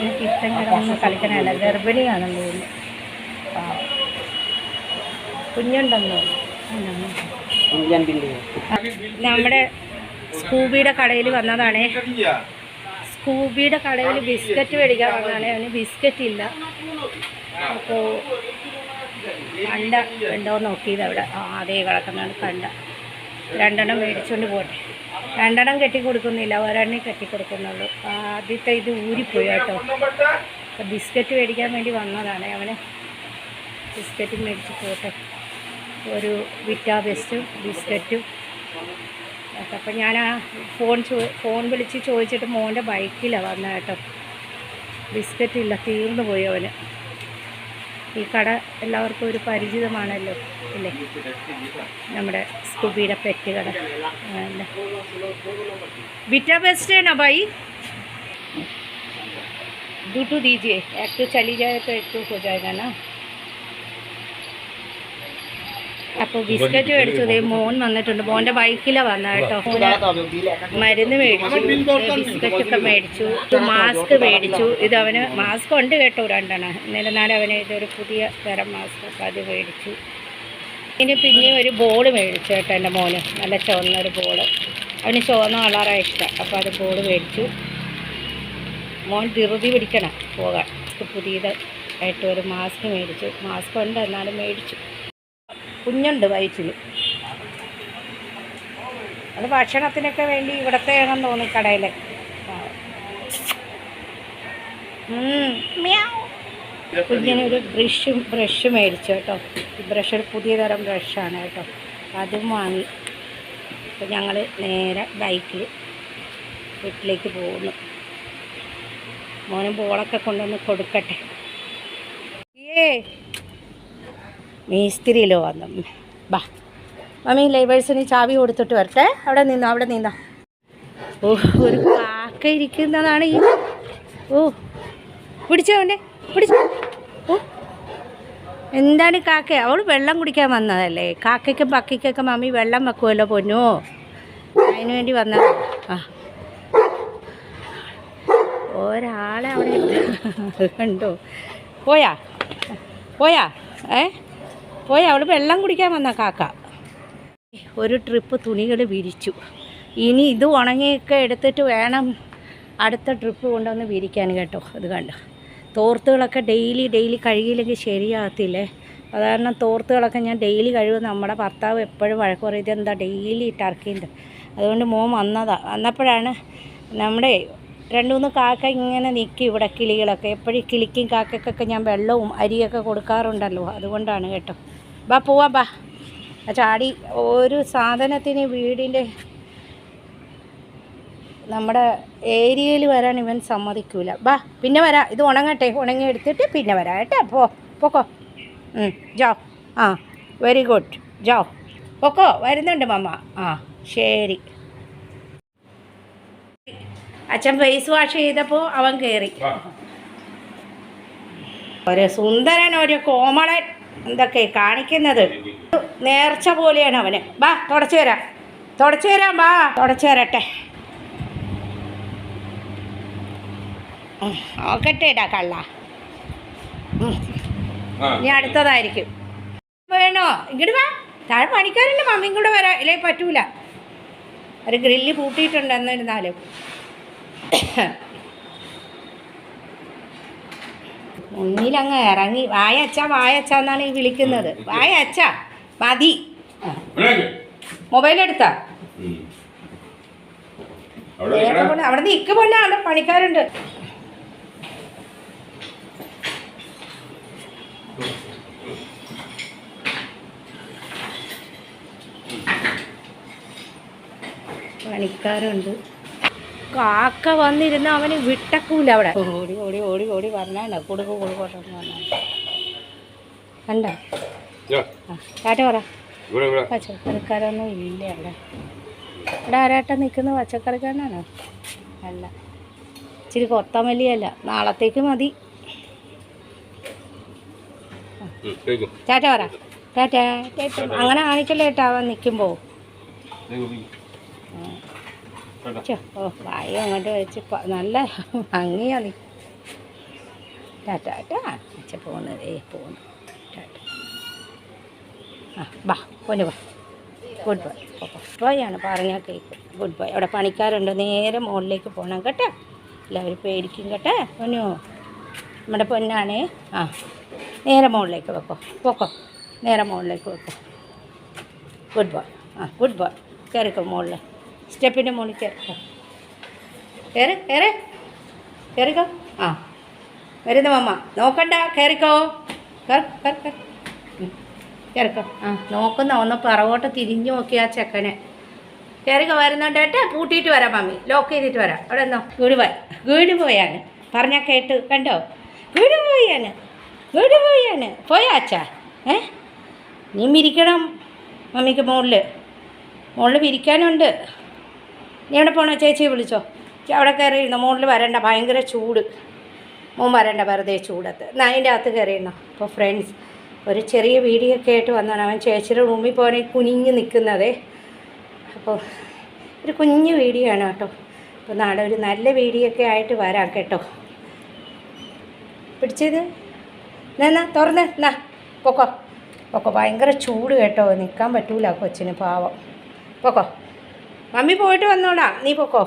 എനിക്ക് ഇഷ്ടം കിടന്ന് കളിക്കണല്ല ഗർഭിണിയാണെന്ന് തോന്നുന്നു. കുഞ്ഞുണ്ടെന്ന് നമ്മുടെ സ്കൂബിയുടെ കടയിൽ വന്നതാണേ. സ്കൂബിയുടെ കടയിൽ ബിസ്ക്കറ്റ് മേടിക്കാൻ വന്നതാണേ. അവന് ബിസ്ക്കറ്റ് ഇല്ല. അപ്പോൾ കണ്ട ഉണ്ടോ നോക്കിയത് അവിടെ. ആ അതേ കിടക്കുന്നതാണ് കണ്ട രണ്ടെണ്ണം മേടിച്ചുകൊണ്ട് പോട്ടെ. രണ്ടെണ്ണം കെട്ടി കൊടുക്കുന്നില്ല കെട്ടിക്കൊടുക്കുന്നുള്ളൂ കെട്ടി കൊടുക്കുന്നുള്ളൂ. ആദ്യത്തെ ഇത് ഊരിപ്പോയി കേട്ടോ. അപ്പോൾ ബിസ്ക്കറ്റ് മേടിക്കാൻ വേണ്ടി വന്നതാണ്. അവനെ ബിസ്ക്കറ്റ് മേടിച്ച് പോട്ടെ. ഒരു വിറ്റാ ബെസ്റ്റും ബിസ്ക്കറ്റും. അപ്പം ഞാൻ ആ ഫോൺ ഫോൺ വിളിച്ച് ചോദിച്ചിട്ട് മോന്റെ ബൈക്കിലാണ് വന്ന കേട്ടോ. ബിസ്ക്കറ്റ് ഇല്ല തീർന്നു പോയി അവന്. ഈ കട എല്ലാവർക്കും ഒരു പരിചിതമാണല്ലോ ഇല്ലേ നമ്മുടെ സ്കൂബിയുടെ പെറ്റ് കട അല്ല बिटा बेस्ट है ना भाई दो टू दीजिए एक तो चली जाए तो एक तो हो जाएगा ना അപ്പോൾ ബിസ്ക്കറ്റ് മേടിച്ചു. ദേ മോൻ വന്നിട്ടുണ്ട്. മോന്റെ ബൈക്കിലാണ് വന്ന കേട്ടോ. മരുന്ന് മേടിച്ചു. ബിസ്ക്കറ്റ് ഒക്കെ മേടിച്ചു. മാസ്ക് മേടിച്ചു. ഇത് അവന് മാസ്ക് ഉണ്ട് കേട്ടോ രണ്ടെണ്ണം. എന്നിരുന്നാലും അവന് ഇതൊരു പുതിയ തരം മാസ്ക്. അപ്പം അത് മേടിച്ചു. ഇനി പിന്നെ ഒരു ബോൾ മേടിച്ചു കേട്ടോ എന്റെ മോന്. നല്ല ചുവന്നൊരു ബോൾ അവന് ചുവന്ന കളറാണ് ഇഷ്ടം. അപ്പോൾ അത് ബോൾ മേടിച്ചു. മോൻ ധൃതി പിടിക്കണം പോകാൻ. പുതിയത് ആയിട്ട് ഒരു മാസ്ക് മേടിച്ചു. മാസ്ക് ഉണ്ട് എന്നാലും മേടിച്ചു. കുഞ്ഞുണ്ട് വയറ്റിൽ അത് ഭക്ഷണത്തിനൊക്കെ വേണ്ടി ഇവിടത്തെ ആണെന്ന് തോന്നി കടയിൽ കുഞ്ഞിനൊരു ബ്രഷും ബ്രഷ് മേടിച്ചു കേട്ടോ. ഈ ബ്രഷ് ഒരു പുതിയ തരം ബ്രഷാണ് കേട്ടോ. അതും വാങ്ങി. അപ്പോൾ ഞങ്ങൾ നേരെ ബൈക്കിൽ വീട്ടിലേക്ക് പോകുന്നു. മോനും ബോളൊക്കെ കൊണ്ടുവന്ന് കൊടുക്കട്ടെ. ഏ മേസ്തിരിയിലോ വന്നു. ബാ. മമ്മി ലേബേഴ്സിന് ചാവി കൊടുത്തിട്ട് വരട്ടെ. അവിടെ നിന്നോ അവിടെ നിന്നോ. ഓ ഒരു കാക്ക ഇരിക്കുന്നതാണ് ഈ ഓ പിടിച്ചോ അവന്റെ പിടിച്ചോ. ഓ എന്താണ് കാക്ക? അവൾ വെള്ളം കുടിക്കാൻ വന്നതല്ലേ? കാക്കയ്ക്കും പക്കിക്കൊക്കെ മമ്മി വെള്ളം വെക്കുമല്ലോ പൊന്നോ? അതിന് വേണ്ടി വന്നത്. ആ. ഒരാളെ അവിടെ. കണ്ടോ? പോയാ? പോയാ? ഏ? പോയാ അവൾ വെള്ളം കുടിക്കാൻ വന്ന കാക്ക. ഒരു ട്രിപ്പ് തുണികൾ വിരിച്ചു. ഇനി ഇത് ഉണങ്ങിയൊക്കെ എടുത്തിട്ട് വേണം അടുത്ത ട്രിപ്പ് കൊണ്ടുവന്ന് വിരിക്കാൻ കേട്ടോ അത് കണ്ടോ? തോർത്തുകളൊക്കെ ഡെയിലി ഡെയിലി കഴുകിയില്ലെങ്കിൽ ശരിയാകത്തില്ലേ? സാധാരണ തോർത്തുകളൊക്കെ ഞാൻ ഡെയിലി കഴിവ് നമ്മുടെ ഭർത്താവ് എപ്പോഴും വഴക്ക് പറയും ഇതെന്താ ഡെയിലി ടർക്കിന്റെ? അതുകൊണ്ട് മോൻ വന്നതാണ് വന്നപ്പോഴാണ് നമ്മുടെ രണ്ട് മൂന്ന് കാക്ക ഇങ്ങനെ നിൽക്കും ഇവിടെ കിളികളൊക്കെ. എപ്പോഴും കിളിക്കും കാക്കക്കൊക്കെ ഞാൻ വെള്ളവും അരിയൊക്കെ കൊടുക്കാറുണ്ടല്ലോ അതുകൊണ്ടാണ് കേട്ടോ. ബാ പോവാം ബാ ചാടി ഒരു സാധനത്തിന് വീടിന്റെ നമ്മുടെ ഏരിയയിൽ വരാൻ ഇവൻ സമ്മതിക്കൂല. ബാ പിന്നെ വരാ. ഇത് ഉണങ്ങട്ടെ. ഉണങ്ങി എടുത്തിട്ട് പിന്നെ വരാം കേട്ടോ. പോ പോക്കോ. ജാ. ആ വെരി ഗുഡ്. ജോ. പോക്കോ വരുന്നുണ്ട് മമ്മ. ആ ശരി. അച്ഛൻ ഫേസ് വാഷ് ചെയ്തപ്പോൾ അവൻ കയറി ഒരു സുന്ദരൻ ഒരു കോമളൻ. എന്തൊക്കെ കാണിക്കുന്നത്? നേർച്ച പോലെയാണ് അവന്. ബാ തുടച്ചു തരാം. തുടച്ചു തരാം ബാ. തുടച്ചു തരട്ടെ. നോക്കട്ടെടാ കള്ള. ഇനി അടുത്തതായിരിക്കും. വേണോ? ഇങ്ങോട്ട് വാ. താഴെ പണിക്കാരുണ്ട് മമ്മിയും കൂടെ വരാം ഇല്ലേ പറ്റൂല. ഒരു ഗ്രില്ല് പൂട്ടിയിട്ടുണ്ട് ഇറങ്ങി വായ അച്ഛ വായ അച്ഛ എന്നാണ് ഈ വിളിക്കുന്നത്. വായ അച്ഛ മതി. മൊബൈൽ എടുത്താ. അവിടെ നിൽക്ക് പൊന്നെ അവിടെ പണിക്കാരുണ്ട്. പണിക്കാരുണ്ട്. കാക്ക വന്നിരുന്ന് അവന് വിട്ടക്കൂല അവിടെ. ഓടി ഓടി ഓടി ഓടി പറഞ്ഞാണ്. കൊടുക്കു കൊടുക്കോട്ടെന്ന് പറഞ്ഞാ കണ്ടോ? പറ. പച്ചക്കറിക്കാരൊന്നും ഇല്ല അവിടെ. ഇവിടെ ആരാട്ട നിൽക്കുന്ന പച്ചക്കറിക്കാരനാണോ? അല്ല. ഇച്ചിരി കൊത്തമല്ലിയല്ല നാളത്തേക്ക് മതി. ചാറ്റ പറ. ടാറ്റ അങ്ങനെ കാണിക്കല്ലേ ഏട്ടാ അവൻ നിൽക്കുമ്പോൾ വായ അങ്ങോട്ട് വെച്ച് നല്ല ഭംഗിയാ നീ. ടാറ്റ അച്ഛ പോകുന്നത് ഏ പോകുന്നു ടാറ്റ ആ ബാ പൊന്നു വാ. Good bye. ആണ് പറഞ്ഞാൽ കേൾക്കും ഗുഡ് ബൈ. അവിടെ പണിക്കാരുണ്ട്. നേരെ മുകളിലേക്ക് പോകണം കേട്ടോ. എല്ലാവരും പേടിക്കും കേട്ടോ. പൊന്നു. നമ്മുടെ പൊന്നാണേ. ആ നേരെ മുകളിലേക്ക് വെക്കോ. പോക്കോ. നേരെ മുകളിലേക്ക് വെക്കോ. ഗുഡ് ബോയ് ആ ഗുഡ് ബോയ് കയറിക്കോ മുകളിൽ സ്റ്റെപ്പിന്റെ മുകളിൽ കയറി. കയറി കയറിക്കോ? ആ. വരുന്ന മമ്മ നോക്കണ്ട കയറിക്കോ? കയറി കയറി കയറി. കയറിക്കോ? ആ നോക്കുന്ന ഒന്ന് പറവോട്ട് തിരിഞ്ഞു നോക്കി ആ ചെക്കനെ. കയറിക്കോ വരുന്നുണ്ട്. കേട്ടോ പൂട്ടിയിട്ട് വരാം മമ്മി ലോക്ക് ചെയ്തിട്ട് വരാം. അവിടെ നിന്നോ വീട് പോയി. വീട് പോയാണ്. പറഞ്ഞാൽ കേട്ട് കണ്ടോ? വീട് പോയാണ്. വീട് പോയാണ്. പോയാ അച്ഛാ? ഏ? നീ വിരിക്കണം മമ്മിക്ക് മുകളിൽ മുകളിൽ വിരിക്കാനുണ്ട് നീ എവിടെ പോണോ? ചേച്ചിയെ വിളിച്ചോ. അവിടെ കയറി ഇരുന്നോ. മുകളിൽ വരണ്ട. ഭയങ്കര ചൂട്. മോൻ വരണ്ട വെറുതെ ചൂടത്ത്. ഞാൻ അതിന്റെ അകത്ത് കയറിയിരുന്നോ അപ്പോൾ ഫ്രണ്ട്സ് ഒരു ചെറിയ വീഡിയോ ഒക്കെ ആയിട്ട് വന്നാണ് അവൻ ചേച്ചിയുടെ റൂമിൽ പോകാൻ കുനിഞ്ഞ് നിൽക്കുന്നതേ. അപ്പോൾ ഒരു കുഞ്ഞു വീഡിയോ ആണ് കേട്ടോ. അപ്പോൾ നാളെ ഒരു നല്ല വീഡിയോ ഒക്കെ ആയിട്ട് വരാം കേട്ടോ. പിടിച്ചത്? എന്നാ തുറന്ന്. എന്നാ പൊക്കോ. പൊക്കോ ഭയങ്കര ചൂട് കേട്ടോ. നിൽക്കാൻ പറ്റൂല കൊച്ചിന് പാവം. പൊക്കോ. മമ്മി പോയിട്ട് വന്നോടാ. നീ പൊക്കോ.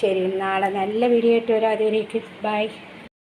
ശരി നാളെ നല്ല വീഡിയോ ആയിട്ട് വരാം. അതുവരേക്ക്. ബൈ